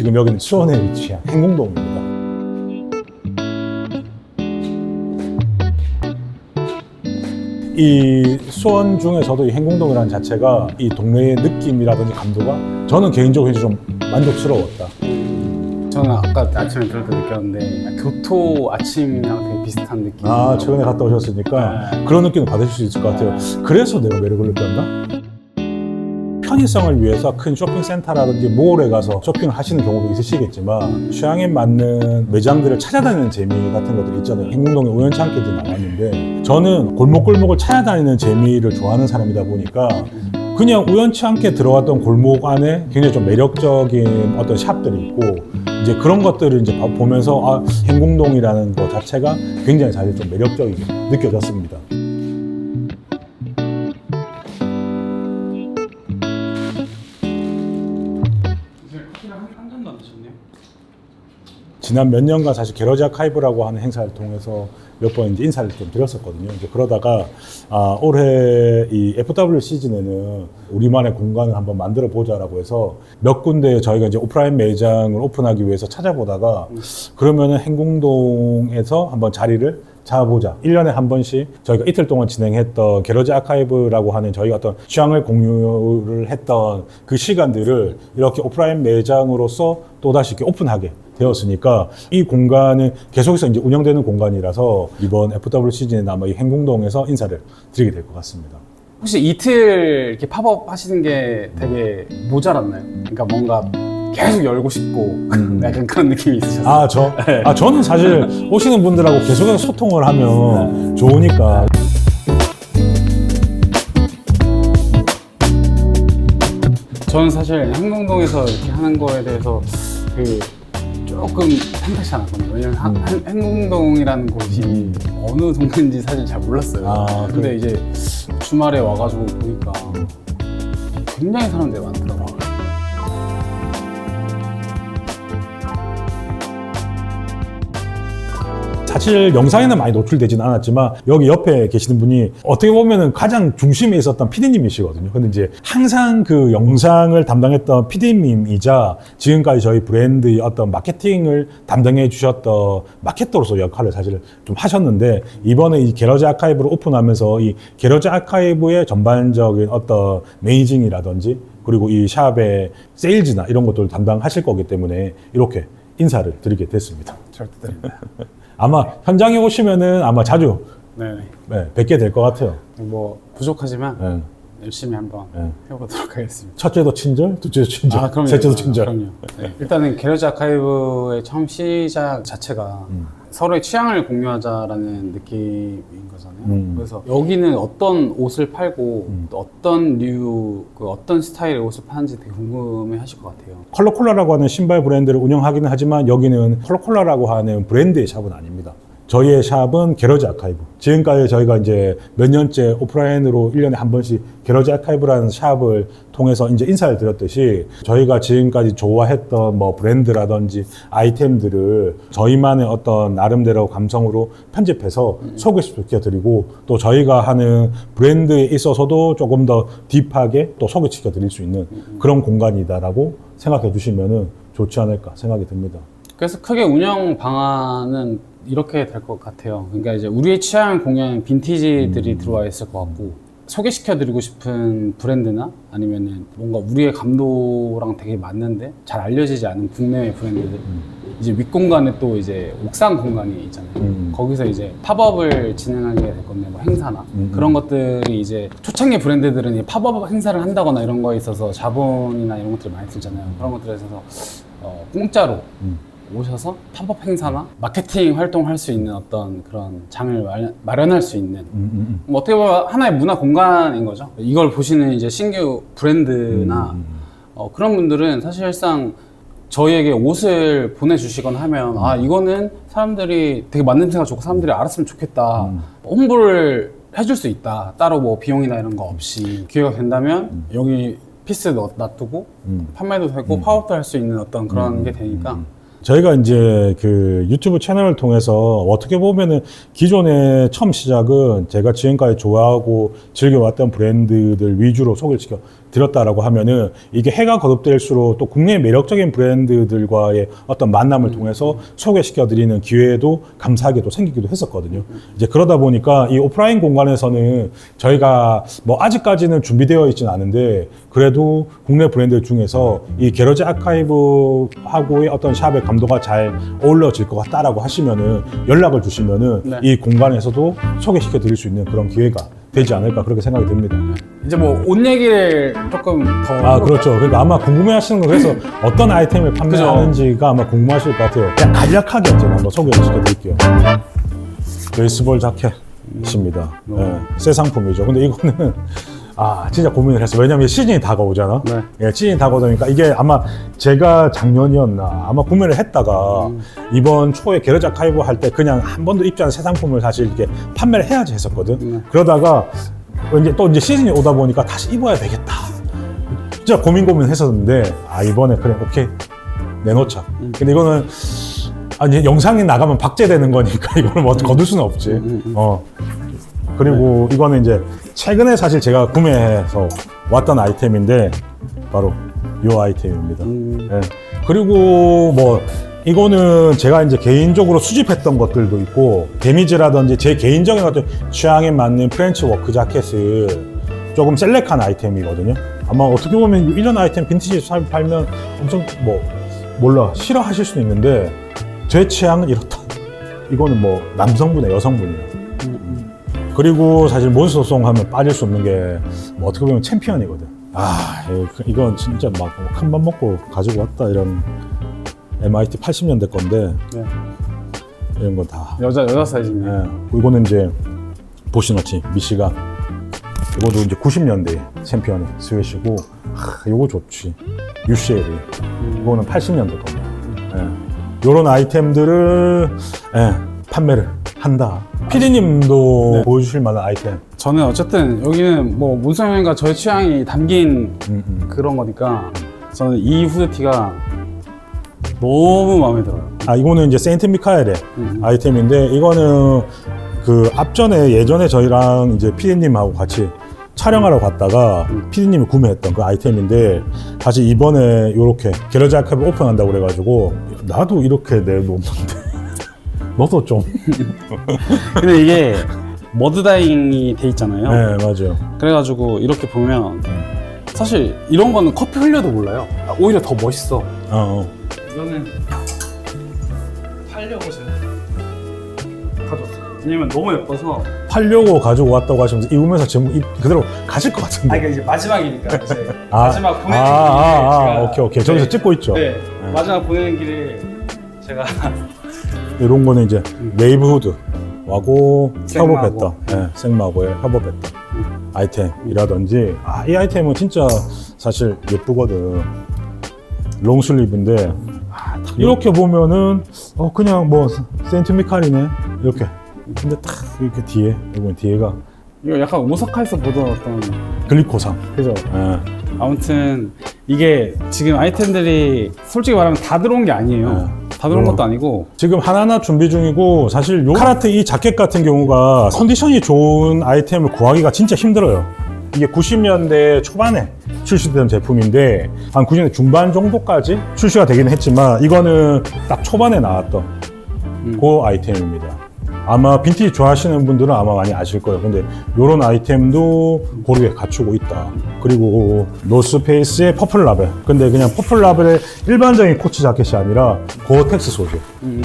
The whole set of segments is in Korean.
지금 여기는 수원에 위치한 행궁동입니다. 이 수원 중에서도 이 행궁동이라는 자체가 이 동네의 느낌이라든지 감도가 저는 개인적으로 좀 만족스러웠다. 저는 아까 아침에 들을 때 느꼈는데 교토 아침이랑 되게 비슷한 느낌. 아 최근에 갔다 오셨으니까 네. 그런 느낌을 받으실 수 있을 것 같아요. 그래서 내가 매력을 느꼈나? 편의성을 위해서 큰 쇼핑센터라든지 몰에 가서 쇼핑을 하시는 경우도 있으시겠지만 취향에 맞는 매장들을 찾아다니는 재미 같은 것들이 있잖아요. 않게 이제 나왔는데 저는 골목골목을 찾아다니는 재미를 좋아하는 사람이다 보니까 그냥 우연치 않게 들어왔던 골목 안에 굉장히 좀 매력적인 어떤 샵들이 있고 이제 그런 것들을 이제 봐- 보면서 아 행궁동이라는 것 자체가 굉장히 사실 좀 매력적이게 느껴졌습니다. 지난 몇 년간 사실 게러지 아카이브라고 하는 행사를 통해서 몇 번 이제 인사를 좀 드렸었거든요. 이제 그러다가 아, 올해 이 FW 시즌에는 우리만의 공간을 한번 만들어 보자라고 해서 몇 군데 저희가 이제 오프라인 매장을 오픈하기 위해서 찾아보다가 그러면은 행궁동에서 한번 자리를 잡아보자. 1년에 한 번씩 저희가 이틀 동안 진행했던 게러지 아카이브라고 하는 저희가 어떤 취향을 공유를 했던 그 시간들을 이렇게 오프라인 매장으로서 또다시 이렇게 오픈하게 되었으니까 이 공간은 계속해서 이제 운영되는 공간이라서 이번 FW 시즌에 아마 이 행궁동에서 인사를 드리게 될 것 같습니다. 혹시 이틀 이렇게 팝업 하시는 게 되게 모자랐나요? 그러니까 뭔가 계속 열고 싶고 약간 그런 느낌이 있으셨어요? 아, 저? 아, 저는 사실 오시는 분들하고 계속해서 소통을 하면 좋으니까. 저는 사실 행궁동에서 이렇게 하는 거에 대해서 그 조금 탐탁치 않았거든요. 왜냐면 한- 한- 행궁동이라는 곳이 어느 동네인지 사실 잘 몰랐어요. 아, 근데 이제 주말에 와가지고 보니까 굉장히 사람들이 많더라고요. 사실 영상에는 많이 노출되지는 않았지만 여기 옆에 계시는 분이 어떻게 보면은 가장 중심에 있었던 PD님이시거든요. 근데 이제 항상 그 영상을 담당했던 PD님이자 지금까지 저희 브랜드의 어떤 마케팅을 담당해 주셨던 마케터로서 역할을 사실 좀 하셨는데 이번에 이 게러지 아카이브를 오픈하면서 이 게러지 아카이브의 전반적인 어떤 매니징이라든지 그리고 이 샵의 세일즈나 이런 것들을 담당하실 거기 때문에 이렇게 인사를 드리게 됐습니다. 절대 드립니다. 아마 현장에 오시면은 아마 자주 네네. 네, 뵙게 될 것 같아요. 뭐 부족하지만 네. 열심히 한번 네. 해보도록 하겠습니다. 첫째도 친절, 둘째도 친절, 아, 그럼요. 셋째도 아, 친절. 그럼요. 네. 일단은 게러지 아카이브의 처음 시작 자체가 서로의 취향을 공유하자라는 느낌인 거잖아요. 음. 그래서 여기는 어떤 옷을 팔고 또 어떤 류, 그 어떤 스타일의 옷을 파는지 되게 궁금해 하실 것 같아요. 컬러콜라라고 하는 신발 브랜드를 운영하기는 하지만 여기는 컬러콜라라고 하는 브랜드의 샵은 아닙니다. 저희의 샵은 게러지 아카이브. 지금까지 저희가 이제 몇 년째 오프라인으로 1년에 한 번씩 게러지 아카이브라는 샵을 통해서 이제 인사를 드렸듯이 저희가 지금까지 좋아했던 뭐 브랜드라든지 아이템들을 저희만의 어떤 나름대로 감성으로 편집해서 소개시켜 드리고 또 저희가 하는 브랜드에 있어서도 조금 더 딥하게 또 소개시켜 드릴 수 있는 그런 공간이다라고 생각해 주시면은 좋지 않을까 생각이 듭니다. 그래서 크게 운영 방안은 이렇게 될 것 같아요. 그러니까 이제 우리의 취향을 공유하는 빈티지들이 들어와 있을 것 같고 소개시켜드리고 싶은 브랜드나 아니면은 뭔가 우리의 감도랑 되게 맞는데 잘 알려지지 않은 국내의 브랜드들 이제 윗공간에 또 이제 옥상 공간이 있잖아요. 음. 거기서 이제 팝업을 진행하게 될 건데 뭐 행사나 음. 그런 것들이 이제 초창기 브랜드들은 이 팝업 행사를 한다거나 이런 거에 있어서 자본이나 이런 것들이 많이 들잖아요. 그런 것들에 있어서 어, 공짜로 음. 오셔서 팝업 행사나 마케팅 활동할 수 있는 어떤 그런 장을 마련, 마련할 수 있는 음, 음, 뭐 어떻게 보면 하나의 문화 공간인 거죠. 이걸 보시는 이제 신규 브랜드나 음. 어, 그런 분들은 사실상 저희에게 옷을 보내주시거나 하면 아 이거는 사람들이 되게 만냄새가 좋고 사람들이 알았으면 좋겠다 음. 홍보를 해줄 수 있다 따로 뭐 비용이나 이런 거 없이 기회가 된다면 여기 피스 넣- 놔두고 음. 판매도 되고 파업도 할 수 있는 어떤 그런 게 되니까 저희가 이제 그 유튜브 채널을 통해서 어떻게 보면은 기존에 처음 시작은 제가 지금까지 좋아하고 즐겨왔던 브랜드들 위주로 소개시켜 드렸다라고 하면은 이게 해가 거듭될수록 또 국내 매력적인 브랜드들과의 어떤 만남을 통해서 소개시켜 드리는 기회도 감사하게도 생기기도 했었거든요. 이제 그러다 보니까 이 오프라인 공간에서는 저희가 뭐 아직까지는 준비되어 있지는 않은데 그래도 국내 브랜드 중에서 이 게러지 아카이브하고의 어떤 샵의 감도가 잘 어울려질 것 같다라고 하시면은 연락을 주시면은 네. 이 공간에서도 소개시켜 드릴 수 있는 그런 기회가 되지 않을까 그렇게 생각이 듭니다. 이제 뭐 옷 얘기를 조금 더아 그렇죠. 그러니까 아마 궁금해하시는 거 그래서 어떤 아이템을 판매하는지가 아마 궁금하실 것 같아요. 그냥 간략하게 제가 한번 소개를 시켜드릴게요. 베이스볼 자켓입니다. 예, 새 상품이죠. 근데 이거는 아 진짜 고민을 했어요. 왜냐면 시즌이 다가오잖아. 네. 예, 시즌이 다가오니까 이게 아마 제가 작년이었나 아마 구매를 했다가 이번 초에 게르자 카이브 할 때 그냥 한 번도 입지 않은 새 상품을 사실 이렇게 판매를 해야지 했었거든. 네. 그러다가 이제 또 이제 시즌이 오다 보니까 다시 입어야 되겠다. 진짜 고민 고민 했었는데 아 이번에 그래 오케이 내놓자. 근데 이거는 아 이제 영상이 나가면 박제되는 거니까 이거는 뭐 거둘 수는 없지. 어 그리고 이거는 이제 최근에 사실 제가 구매해서 왔던 아이템인데 바로 이 아이템입니다. 예. 그리고 뭐 이거는 제가 이제 개인적으로 수집했던 것들도 있고 데미지라든지 제 개인적인 어떤 취향에 맞는 프렌치 워크 자켓을 조금 셀렉한 아이템이거든요. 아마 어떻게 보면 이런 아이템 빈티지 살 팔면 엄청 뭐 몰라 싫어하실 수는 있는데 제 취향은 이렇다. 이거는 뭐 남성분의 여성분이에요. 그리고 사실 몬스터송 하면 빠질 수 없는 게 뭐 어떻게 보면 챔피언이거든. 아, 이- 이건 진짜 막 큰 맘 먹고 가지고 왔다 이런 MIT 80년대 건데 네. 이런 건 다. 여자 여자 사이즈입니다. 예. 이거는 이제 보시너치 미시간. 이것도 이제 90년대 챔피언 스웨시고, 아, 이거 좋지. UCL이. 이거는 80년대 겁니다. 예. 요런 아이템들을 예, 판매를 한다. 피디님도 보여주실 만한 아이템. 저는 어쨌든 여기는 뭐 문성현과 저의 취향이 담긴 음, 음. 그런 거니까 저는 이 후드티가 너무 마음에 들어요. 아 이거는 이제 세인트 미카엘의 음. 아이템인데 이거는 그 앞전에 예전에 저희랑 이제 피디님하고 같이 촬영하러 갔다가 피디님이 구매했던 그 아이템인데 다시 이번에 이렇게 게러지 아카이브 오픈한다고 그래가지고 나도 이렇게 내놓는데 너도 좀 근데 이게 머드다잉이 돼 있잖아요. 네, 맞아요. 그래가지고 이렇게 보면 사실 이런 거는 커피 흘려도 몰라요. 아, 오히려 더 멋있어. 어, 어. 이거는 팔려고 제가 가져왔어요. 왜냐면 너무 예뻐서. 팔려고 가지고 왔다고 하시면서 입으면서 지금 입 그대로 가실 것 같은데. 아, 이게 이제 마지막이니까 이제 아, 마지막 보내는 아, 길에 아, 아, 제가 오케이, 오케이. 저기서 찍고 있죠. 네, 마지막 보내는 길에 제가 이런 거는 이제 웨이브 후드하고 생마고. 협업했던 예, 생마고의 협업했던 아이템이라든지 아, 이 아이템은 진짜 사실 예쁘거든 롱슬립인데 아, 딱 이렇게 보면은 어 그냥 뭐 세인트 미칼이네 이렇게 근데 딱 이렇게 뒤에 이번 뒤에가 이거 약간 오사카에서 보던 어떤 글리코산 그죠. 예. 아무튼 이게 지금 아이템들이 솔직히 말하면 다 들어온 게 아니에요. 네. 다 들어온 어. 것도 아니고 지금 하나하나 준비 중이고 사실 요 카라트 이 자켓 같은 경우가 컨디션이 좋은 아이템을 구하기가 진짜 힘들어요. 이게 90년대 초반에 출시된 제품인데 한 90년대 중반 정도까지 출시가 되긴 했지만 이거는 딱 초반에 나왔던 그 아이템입니다. 아마 빈티지 좋아하시는 분들은 아마 많이 아실 거예요. 근데 이런 아이템도 고르게 갖추고 있다. 그리고 노스페이스의 퍼플 라벨. 근데 그냥 퍼플 라벨의 일반적인 코치 자켓이 아니라 고텍스 소재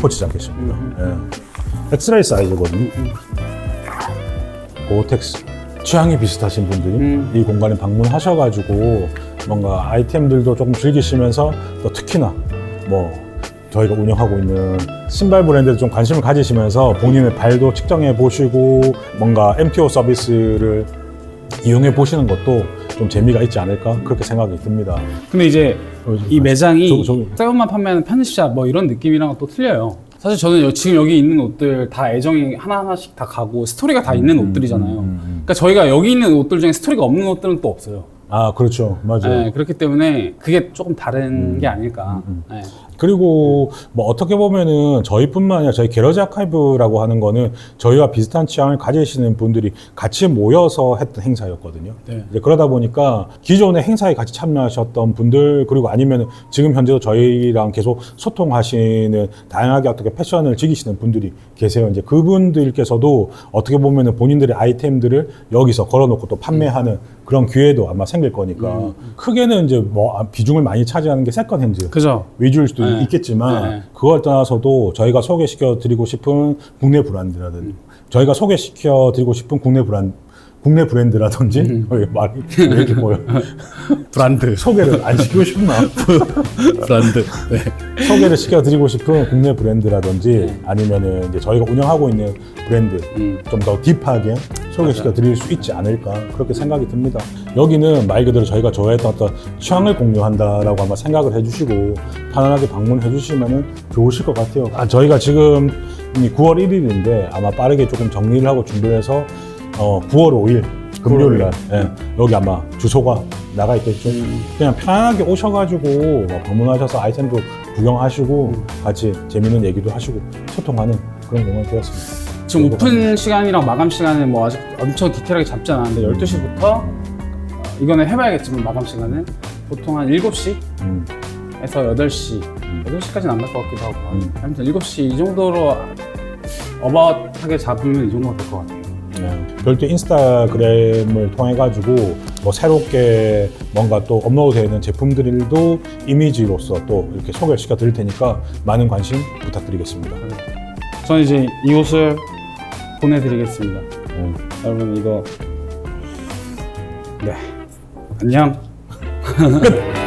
코치 자켓입니다. 예. 엑스레이 사이즈거든요. 고텍스. 취향이 비슷하신 분들이 음. 이 공간에 방문하셔가지고 뭔가 아이템들도 조금 즐기시면서 또 특히나 뭐 저희가 운영하고 있는 신발 브랜드에 좀 관심을 가지시면서 본인의 발도 측정해 보시고 뭔가 MTO 서비스를 이용해 보시는 것도 좀 재미가 있지 않을까 그렇게 생각이 듭니다. 근데 이제 이 매장이 저- 저- 새 옷만 판매하는 편집샵 뭐 이런 느낌이랑은 또 틀려요. 사실 저는 여- 지금 여기 있는 옷들 다 애정이 하나하나씩 다 가고 스토리가 다 있는 옷들이잖아요. 그러니까 저희가 여기 있는 옷들 중에 스토리가 없는 옷들은 또 없어요. 아 그렇죠, 맞아요. 네, 그렇기 때문에 그게 조금 다른 게 아닐까. 네. 그리고 뭐 어떻게 보면은 저희뿐만 아니라 저희 게러지 아카이브라고 하는 거는 저희와 비슷한 취향을 가지시는 분들이 같이 모여서 했던 행사였거든요. 네. 이제 그러다 보니까 기존의 행사에 같이 참여하셨던 분들 그리고 아니면 지금 현재도 저희랑 계속 소통하시는 다양하게 어떻게 패션을 즐기시는 분들이 계세요. 이제 그분들께서도 어떻게 보면은 본인들의 아이템들을 여기서 걸어놓고 또 판매하는 그런 기회도 아마 생길 거니까 크게는 이제 뭐 아, 비중을 많이 차지하는 게 세컨 핸즈 그죠? 위주일 수도 네. 있겠지만 네. 그걸 떠나서도 저희가 소개시켜 드리고 싶은 국내 브랜드라든지 저희가 소개시켜 드리고 싶은 국내 브랜드 국내 브랜드라든지 음. 왜 말이 왜 이렇게 보여 브랜드. 소개를 안 시키고 싶나 브랜드. 네. 소개를 시켜드리고 싶은 국내 브랜드라든지 아니면은 이제 저희가 운영하고 있는 브랜드 음. 좀 더 딥하게 소개시켜 드릴 수 있지 않을까 그렇게 생각이 듭니다. 여기는 말 그대로 저희가 좋아했던 어떤 취향을 공유한다라고 아마 생각을 해주시고 편안하게 방문해 주시면은 좋으실 것 같아요. 아, 저희가 지금 이 9월 1일인데 아마 빠르게 조금 정리를 하고 준비를 해서 어, 9월 5일 금요일 날. 예, 여기 아마 주소가 나가 있겠죠. 그냥 편하게 오셔가지고 뭐 방문하셔서 아이템도 구경하시고 같이 재밌는 얘기도 하시고 소통하는 그런 공간이 되었습니다. 지금 오픈 시간이랑 마감 시간은 뭐 아직 엄청 디테일하게 잡지 않았는데 12시부터 이거는 해봐야겠지만 마감 시간은 보통 한 7시 음, 에서 8시, 8시까지는 안 갈 것 같기도 하고 음. 아무튼 7시 이 정도로 어바웃하게 잡으면 이 정도가 될 것 같아요 예. 별도 인스타그램을 통해 가지고 뭐 새롭게 뭔가 또 업로드되는 제품들도 이미지로서 또 이렇게 소개를 시켜 드릴 테니까 많은 관심 부탁드리겠습니다. 저는 이제 이 옷을 보내드리겠습니다 음. 여러분 이거 네 안녕 끝.